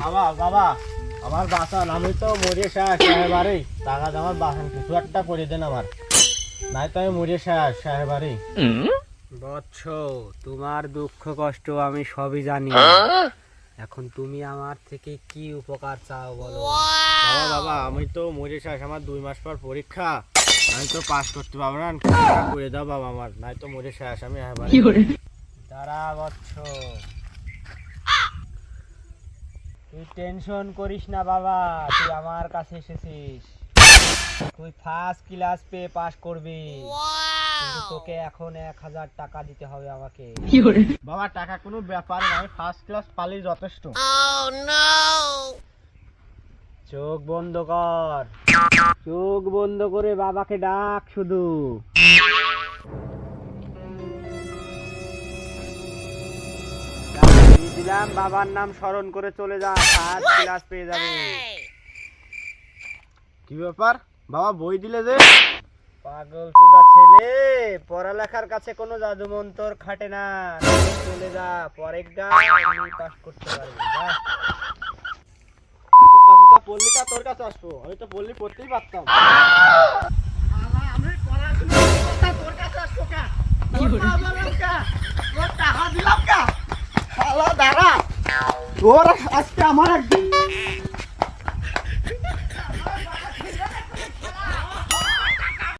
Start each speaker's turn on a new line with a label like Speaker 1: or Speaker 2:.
Speaker 1: বাবা বাবা আমার আমি তো মরে টাকা কিছু একটা করে দেন আমার। নাই তো আমি মরে শেষ সাহেবারে
Speaker 2: বৎস তোমার দুঃখ কষ্ট আমি সবই জানি। হ্যাঁ? এখন তুমি আমার থেকে কি উপকার চাও বলো?
Speaker 1: বাবা বাবা আমি তো মরে শাহ আমার দুই মাস পর পরীক্ষা। আমি তো পাস করতে পারব না। করে দাও বাবা আমার নাই তো মরে শেষ আমি
Speaker 2: দাঁড়া তুই টেনশন করিস না বাবা তুই আমার কাছে এসেছিস। তুই ফার্স্ট ক্লাস পেয়ে পাস করবি। তোকে এখন এক হাজার টাকা দিতে হবে আমাকে।
Speaker 1: বাবা টাকা কোনো ব্যাপার না আমি ফার্স্ট ক্লাস পালি যথেষ্ট।
Speaker 2: চোখ বন্ধ কর। চোখ বন্ধ করে বাবাকে ডাক শুধু। দিলাম, বাবার নাম স্মরণ করে চলে যা ফার্স্ট ক্লাস পেয়ে যাবে।
Speaker 1: কি ব্যাপার? বাবা বই দিলে যে?
Speaker 2: পাগল চুদা ছেলে, পড়ালেখার কাছে কোনো জাদু মন্তর খাটে না। চলে যা, পরের গা পাস করতে পারবি যা
Speaker 1: তোর কাছে আসব। আমি তো পড়লি পড়তেই পারতাম। আমি পড়াশোনা তোর আজকে আমার একদম